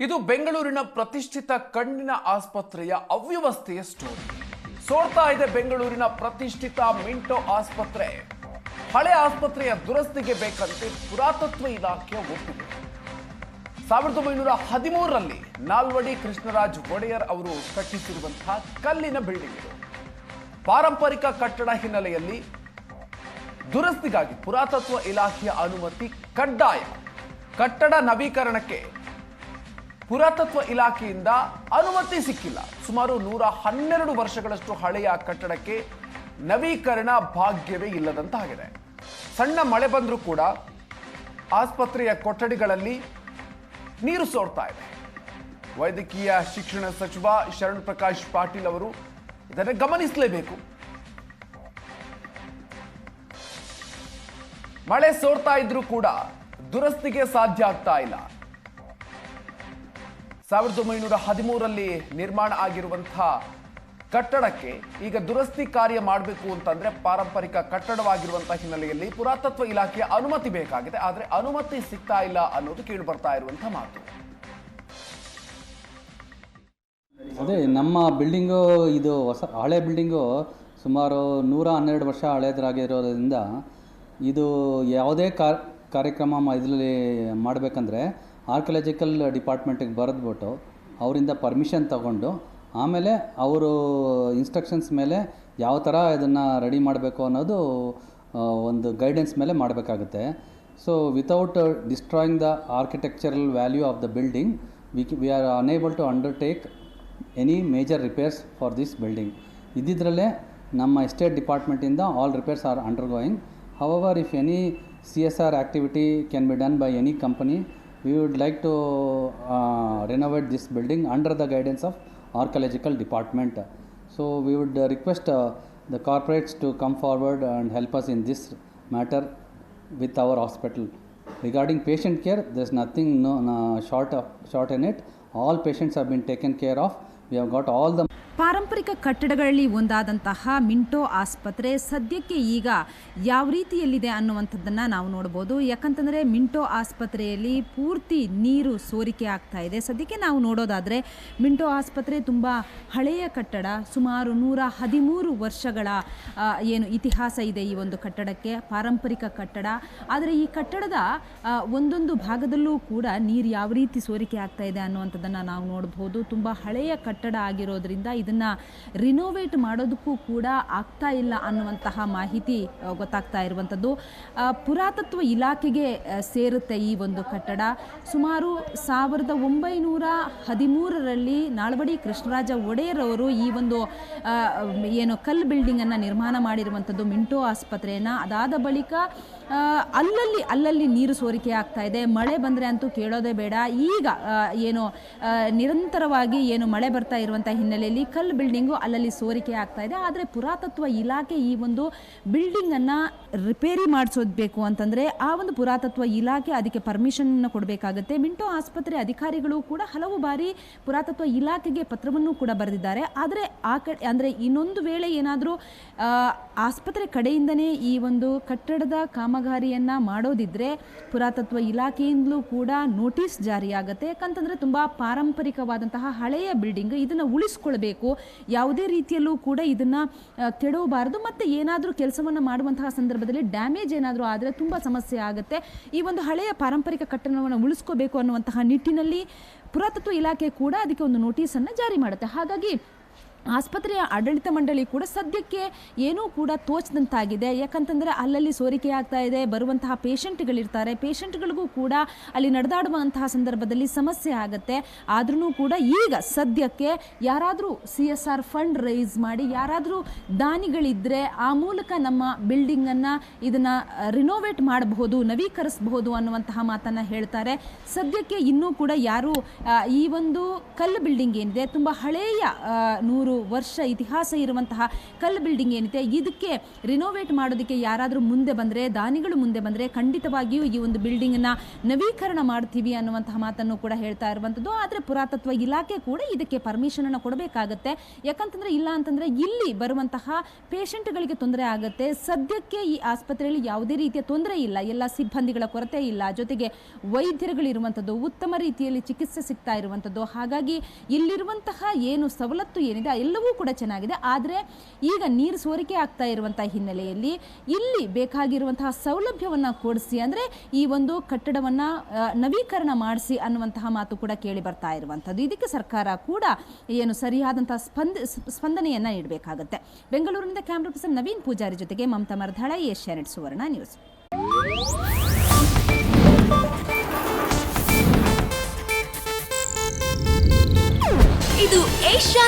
ಇದು ಬೆಂಗಳೂರಿನ ಪ್ರತಿಷ್ಠಿತ ಕಣ್ಣಿನ ಆಸ್ಪತ್ರೆಯ ಅವ್ಯವಸ್ಥೆಯ ಸ್ಟೋರಿ ಸೋಡ್ತಾ ಇದೆ ಬೆಂಗಳೂರಿನ ಪ್ರತಿಷ್ಠಿತ ಮಿಂಟೋ ಆಸ್ಪತ್ರೆ. ಹಳೆ ಆಸ್ಪತ್ರೆಯ ದುರಸ್ತಿಗೆ ಬೇಕಂತೆ ಪುರಾತತ್ವ ಇಲಾಖೆ ಒಪ್ಪಿಗೆ ಸಾವಿರದ ಒಂಬೈನೂರ ಹದಿಮೂರರಲ್ಲಿ ನಾಲ್ವಡಿ ಕೃಷ್ಣರಾಜ್ ಒಡೆಯರ್ ಅವರು ಕಟ್ಟಿಸಿರುವಂತಹ ಕಲ್ಲಿನ ಬಿಲ್ಡಿಂಗ್ ಇದು. ಪಾರಂಪರಿಕ ಕಟ್ಟಡ ಹಿನ್ನೆಲೆಯಲ್ಲಿ ದುರಸ್ತಿಗಾಗಿ ಪುರಾತತ್ವ ಇಲಾಖೆಯ ಅನುಮತಿ ಕಡ್ಡಾಯ. ಕಟ್ಟಡ ನವೀಕರಣಕ್ಕೆ ಪುರಾತತ್ವ ಇಲಾಖೆಯಿಂದ ಅನುಮತಿ ಸಿಕ್ಕಿಲ್ಲ. ಸುಮಾರು ನೂರ ಹನ್ನೆರಡು ವರ್ಷಗಳಷ್ಟು ಹಳೆಯ ಕಟ್ಟಡಕ್ಕೆ ನವೀಕರಣ ಭಾಗ್ಯವೇ ಇಲ್ಲದಂತಾಗಿದೆ. ಸಣ್ಣ ಮಳೆ ಬಂದರೂ ಕೂಡ ಆಸ್ಪತ್ರೆಯ ಕೊಠಡಿಗಳಲ್ಲಿ ನೀರು ಸೋರ್ತಾ ಇದೆ. ವೈದ್ಯಕೀಯ ಶಿಕ್ಷಣ ಸಚಿವ ಶರಣ್ ಪ್ರಕಾಶ್ ಪಾಟೀಲ್ ಅವರು ಇದನ್ನು ಗಮನಿಸಲೇಬೇಕು. ಮಳೆ ಸೋರ್ತಾ ಇದ್ರೂ ಕೂಡ ದುರಸ್ತಿಗೆ ಸಾಧ್ಯ ಆಗ್ತಾ ಇಲ್ಲ. ಸಾವಿರದ ಒಂಬೈನೂರ ಹದಿಮೂರರಲ್ಲಿ ನಿರ್ಮಾಣ ಆಗಿರುವಂಥ ಕಟ್ಟಡಕ್ಕೆ ಈಗ ದುರಸ್ತಿ ಕಾರ್ಯ ಮಾಡಬೇಕು ಅಂತಂದರೆ ಪಾರಂಪರಿಕ ಕಟ್ಟಡವಾಗಿರುವಂಥ ಹಿನ್ನೆಲೆಯಲ್ಲಿ ಪುರಾತತ್ವ ಇಲಾಖೆಯ ಅನುಮತಿ ಬೇಕಾಗಿದೆ. ಆದರೆ ಅನುಮತಿ ಸಿಗ್ತಾ ಇಲ್ಲ ಅನ್ನೋದು ಕೇಳಿ ಬರ್ತಾ ಇರುವಂಥ ಮಾತು. ಅದೇ ನಮ್ಮ ಬಿಲ್ಡಿಂಗು ಇದು ಹೊಸ ಹಳೆ ಬಿಲ್ಡಿಂಗು ಸುಮಾರು ನೂರ ಹನ್ನೆರಡು ವರ್ಷ ಹಳೇದ್ರಾಗಿರೋದ್ರಿಂದ ಇದು ಯಾವುದೇ ಕಾರ್ ಕಾರ್ಯಕ್ರಮ ಇದರಲ್ಲಿ ಮಾಡಬೇಕಂದ್ರೆ ಆರ್ಕಿಯಾಲಜಿಕಲ್ ಡಿಪಾರ್ಟ್ಮೆಂಟಿಗೆ ಬರೆದ್ಬಿಟ್ಟು ಅವರಿಂದ ಪರ್ಮಿಷನ್ ತಗೊಂಡು ಆಮೇಲೆ ಅವರು ಇನ್ಸ್ಟ್ರಕ್ಷನ್ಸ್ ಮೇಲೆ ಯಾವ ಥರ ಇದನ್ನು ರೆಡಿ ಮಾಡಬೇಕು ಅನ್ನೋದು ಒಂದು ಗೈಡೆನ್ಸ್ ಮೇಲೆ ಮಾಡಬೇಕಾಗುತ್ತೆ. So without destroying the architectural value of the building we we are enable to undertake any major repairs for this building ಇದ್ದಿದ್ರಲ್ಲೇ ನಮ್ಮ estate ಡಿಪಾರ್ಟ್ಮೆಂಟಿಂದ all repairs are undergoing however if any C S R activity can be done by any company we would like to uh, renovate this building under the guidance of archaeological department. So we would request uh, the corporates to come forward and help us in this matter with our hospital. Regarding patient care there's nothing no, no, short of short in it. All patients have been taken care of. We have got all the ಪಾರಂಪರಿಕ ಕಟ್ಟಡಗಳಲ್ಲಿ ಒಂದಾದಂತಹ Minto ಆಸ್ಪತ್ರೆ ಸದ್ಯಕ್ಕೆ ಈಗ ಯಾವ ರೀತಿಯಲ್ಲಿದೆ ಅನ್ನುವಂಥದ್ದನ್ನು ನಾವು ನೋಡ್ಬೋದು. ಯಾಕಂತಂದರೆ ಮಿಂಟೋ ಆಸ್ಪತ್ರೆಯಲ್ಲಿ ಪೂರ್ತಿ ನೀರು ಸೋರಿಕೆ ಆಗ್ತಾ ಇದೆ. ಸದ್ಯಕ್ಕೆ ನಾವು ನೋಡೋದಾದರೆ ಮಿಂಟೋ ಆಸ್ಪತ್ರೆ ತುಂಬ ಹಳೆಯ ಕಟ್ಟಡ, ಸುಮಾರು ನೂರ ಹದಿಮೂರು ವರ್ಷಗಳ ಏನು ಇತಿಹಾಸ ಇದೆ ಈ ಒಂದು ಕಟ್ಟಡಕ್ಕೆ, ಪಾರಂಪರಿಕ ಕಟ್ಟಡ. ಆದರೆ ಈ ಕಟ್ಟಡದ ಒಂದೊಂದು ಭಾಗದಲ್ಲೂ ಕೂಡ ನೀರು ಯಾವ ರೀತಿ ಸೋರಿಕೆ ಆಗ್ತಾ ಇದೆ ಅನ್ನುವಂಥದ್ದನ್ನು ನಾವು ನೋಡ್ಬೋದು. ತುಂಬ ಹಳೆಯ ಕಟ್ಟಡ ಆಗಿರೋದ್ರಿಂದ ಇದನ್ನು ರಿನೋವೇಟ್ ಮಾಡೋದಕ್ಕೂ ಕೂಡ ಆಗ್ತಾ ಇಲ್ಲ ಅನ್ನುವಂತಹ ಮಾಹಿತಿ ಗೊತ್ತಾಗ್ತಾ ಇರುವಂಥದ್ದು ಪುರಾತತ್ವ ಇಲಾಖೆಗೆ ಸೇರುತ್ತೆ ಈ ಒಂದು ಕಟ್ಟಡ. ಸುಮಾರು ಸಾವಿರದ ಒಂಬೈನೂರ ಹದಿಮೂರರಲ್ಲಿ ನಾಲ್ವಡಿ ಕೃಷ್ಣರಾಜ ಒಡೆಯರ್ ಅವರು ಈ ಒಂದು ಏನು ಕಲ್ಲು ಬಿಲ್ಡಿಂಗನ್ನು ನಿರ್ಮಾಣ ಮಾಡಿರುವಂಥದ್ದು ಮಿಂಟೋ ಆಸ್ಪತ್ರೆಯನ್ನು. ಅದಾದ ಬಳಿಕ ಅಲ್ಲಲ್ಲಿ ಅಲ್ಲಲ್ಲಿ ನೀರು ಸೋರಿಕೆ ಆಗ್ತಾ ಇದೆ. ಮಳೆ ಬಂದರೆ ಅಂತೂ ಕೇಳೋದೇ ಬೇಡ. ಈಗ ಏನು ನಿರಂತರವಾಗಿ ಏನು ಮಳೆ ಬರ್ತಾ ಇರುವಂಥ ಹಿನ್ನೆಲೆಯಲ್ಲಿ ಕಲ್ಲು ಬಿಲ್ಡಿಂಗು ಅಲ್ಲಲ್ಲಿ ಸೋರಿಕೆ ಆಗ್ತಾ ಇದೆ. ಆದರೆ ಪುರಾತತ್ವ ಇಲಾಖೆ ಈ ಒಂದು ಬಿಲ್ಡಿಂಗನ್ನು ರಿಪೇರಿ ಮಾಡಿಸೋದ್ಬೇಕು ಅಂತಂದರೆ ಆ ಒಂದು ಪುರಾತತ್ವ ಇಲಾಖೆ ಅದಕ್ಕೆ ಪರ್ಮಿಷನ್ನ ಕೊಡಬೇಕಾಗುತ್ತೆ. ಮಿಂಟೋ ಆಸ್ಪತ್ರೆ ಅಧಿಕಾರಿಗಳು ಕೂಡ ಹಲವು ಬಾರಿ ಪುರಾತತ್ವ ಇಲಾಖೆಗೆ ಪತ್ರವನ್ನು ಕೂಡ ಬರೆದಿದ್ದಾರೆ. ಆದರೆ ಆ ಕಡೆ, ಅಂದರೆ ಇನ್ನೊಂದು ವೇಳೆ ಏನಾದರೂ ಆಸ್ಪತ್ರೆ ಕಡೆಯಿಂದನೇ ಈ ಒಂದು ಕಟ್ಟಡದ ಕಾಮಗಾರಿಯನ್ನು ಮಾಡೋದಿದ್ರೆ ಪುರಾತತ್ವ ಇಲಾಖೆಯಿಂದಲೂ ಕೂಡ ನೋಟಿಸ್ ಜಾರಿಯಾಗುತ್ತೆ. ಯಾಕಂತಂದರೆ ತುಂಬ ಪಾರಂಪರಿಕವಾದಂತಹ ಹಳೆಯ ಬಿಲ್ಡಿಂಗ್ ಇದನ್ನು ಉಳಿಸ್ಕೊಳ್ಬೇಕು. ಯಾವುದೇ ರೀತಿಯಲ್ಲೂ ಕೂಡ ಇದನ್ನು ಕೆಡವಬಾರದು. ಮತ್ತು ಏನಾದರೂ ಕೆಲಸವನ್ನು ಮಾಡುವಂತಹ ಸಂದರ್ಭದಲ್ಲಿ ಡ್ಯಾಮೇಜ್ ಏನಾದರೂ ಆದರೆ ತುಂಬ ಸಮಸ್ಯೆ ಆಗುತ್ತೆ. ಈ ಒಂದು ಹಳೆಯ ಪಾರಂಪರಿಕ ಕಟ್ಟಡವನ್ನು ಉಳಿಸ್ಕೋಬೇಕು ಅನ್ನುವಂತಹ ನಿಟ್ಟಿನಲ್ಲಿ ಪುರಾತತ್ವ ಇಲಾಖೆ ಕೂಡ ಅದಕ್ಕೆ ಒಂದು ನೋಟಿಸನ್ನು ಜಾರಿ ಮಾಡುತ್ತೆ. ಹಾಗಾಗಿ ಆಸ್ಪತ್ರೆಯ ಆಡಳಿತ ಮಂಡಳಿ ಕೂಡ ಸದ್ಯಕ್ಕೆ ಏನೂ ಕೂಡ ತೋಚದಂತಾಗಿದೆ. ಯಾಕಂತಂದರೆ ಅಲ್ಲಲ್ಲಿ ಸೋರಿಕೆ ಆಗ್ತಾ ಇದೆ, ಬರುವಂತಹ ಪೇಷಂಟ್ಗಳಿರ್ತಾರೆ. ಪೇಷಂಟ್ಗಳಿಗೂ ಕೂಡ ಅಲ್ಲಿ ನಡೆದಾಡುವಂತಹ ಸಂದರ್ಭದಲ್ಲಿ ಸಮಸ್ಯೆ ಆಗುತ್ತೆ. ಆದ್ರೂ ಕೂಡ ಈಗ ಸದ್ಯಕ್ಕೆ ಯಾರಾದರೂ C S R fund raise ಮಾಡಿ, ಯಾರಾದರೂ ದಾನಿಗಳಿದ್ದರೆ ಆ ಮೂಲಕ ನಮ್ಮ ಬಿಲ್ಡಿಂಗನ್ನು ಇದನ್ನು ರಿನೋವೇಟ್ ಮಾಡಬಹುದು, ನವೀಕರಿಸಬಹುದು ಅನ್ನುವಂತಹ ಮಾತನ್ನು ಹೇಳ್ತಾರೆ. ಸದ್ಯಕ್ಕೆ ಇನ್ನೂ ಕೂಡ ಯಾರು ಈ ಒಂದು ಕಲ್ಲು ಬಿಲ್ಡಿಂಗ್ ಏನಿದೆ, ತುಂಬ ಹಳೆಯ ನೂರು ವರ್ಷ ಇತಿಹಾಸ ಇರುವಂತಹ ಕಲ್ಲು ಬಿಲ್ಡಿಂಗ್ ಏನಿದೆ, ಇದಕ್ಕೆ ರಿನೋವೇಟ್ ಮಾಡೋದಕ್ಕೆ ಯಾರಾದರೂ ಮುಂದೆ ಬಂದರೆ, ದಾನಿಗಳು ಮುಂದೆ ಬಂದರೆ ಖಂಡಿತವಾಗಿಯೂ ಈ ಒಂದು ಬಿಲ್ಡಿಂಗನ್ನು ನವೀಕರಣ ಮಾಡ್ತೀವಿ ಅನ್ನುವಂತಹ ಮಾತನ್ನು ಕೂಡ ಹೇಳ್ತಾ ಇರುವಂಥದ್ದು. ಆದರೆ ಪುರಾತತ್ವ ಇಲಾಖೆ ಕೂಡ ಇದಕ್ಕೆ ಪರ್ಮಿಷನನ್ನು ಕೊಡಬೇಕಾಗತ್ತೆ. ಯಾಕಂತಂದರೆ ಇಲ್ಲ ಅಂತಂದರೆ ಇಲ್ಲಿ ಬರುವಂತಹ ಪೇಷಂಟ್ಗಳಿಗೆ ತೊಂದರೆ ಆಗುತ್ತೆ. ಸದ್ಯಕ್ಕೆ ಈ ಆಸ್ಪತ್ರೆಯಲ್ಲಿ ಯಾವುದೇ ರೀತಿಯ ತೊಂದರೆ ಇಲ್ಲ. ಎಲ್ಲ ಸಿಬ್ಬಂದಿಗಳ ಕೊರತೆ ಇಲ್ಲ. ಜೊತೆಗೆ ವೈದ್ಯರುಗಳಿರುವಂಥದ್ದು ಉತ್ತಮ ರೀತಿಯಲ್ಲಿ ಚಿಕಿತ್ಸೆ ಸಿಗ್ತಾ ಇರುವಂಥದ್ದು. ಹಾಗಾಗಿ ಇಲ್ಲಿರುವಂತಹ ಏನು ಸವಲತ್ತು ಏನಿದೆ ಎಲ್ಲವೂ ಕೂಡ ಚೆನ್ನಾಗಿದೆ. ಆದರೆ ಈಗ ನೀರು ಸೋರಿಕೆ ಆಗ್ತಾ ಇರುವಂಥ ಹಿನ್ನೆಲೆಯಲ್ಲಿ ಇಲ್ಲಿ ಬೇಕಾಗಿರುವಂತಹ ಸೌಲಭ್ಯವನ್ನು ಕೊಡಿಸಿ ಅಂದರೆ ಈ ಒಂದು ಕಟ್ಟಡವನ್ನು ನವೀಕರಣ ಮಾಡಿಸಿ ಅನ್ನುವಂತಹ ಮಾತು ಕೂಡ ಕೇಳಿ ಬರ್ತಾ ಇರುವಂಥದ್ದು. ಇದಕ್ಕೆ ಸರ್ಕಾರ ಕೂಡ ಏನು ಸರಿಯಾದಂತಹ ಸ್ಪಂದ, ಸ್ಪಂದನೆಯನ್ನು ನೀಡಬೇಕಾಗುತ್ತೆ. ಬೆಂಗಳೂರಿನಿಂದ ಕ್ಯಾಮ್ರಾ ಪರ್ಸನ್ ನವೀನ್ ಪೂಜಾರಿ ಜೊತೆಗೆ Mamata Mardhala Asianet Suvarna news.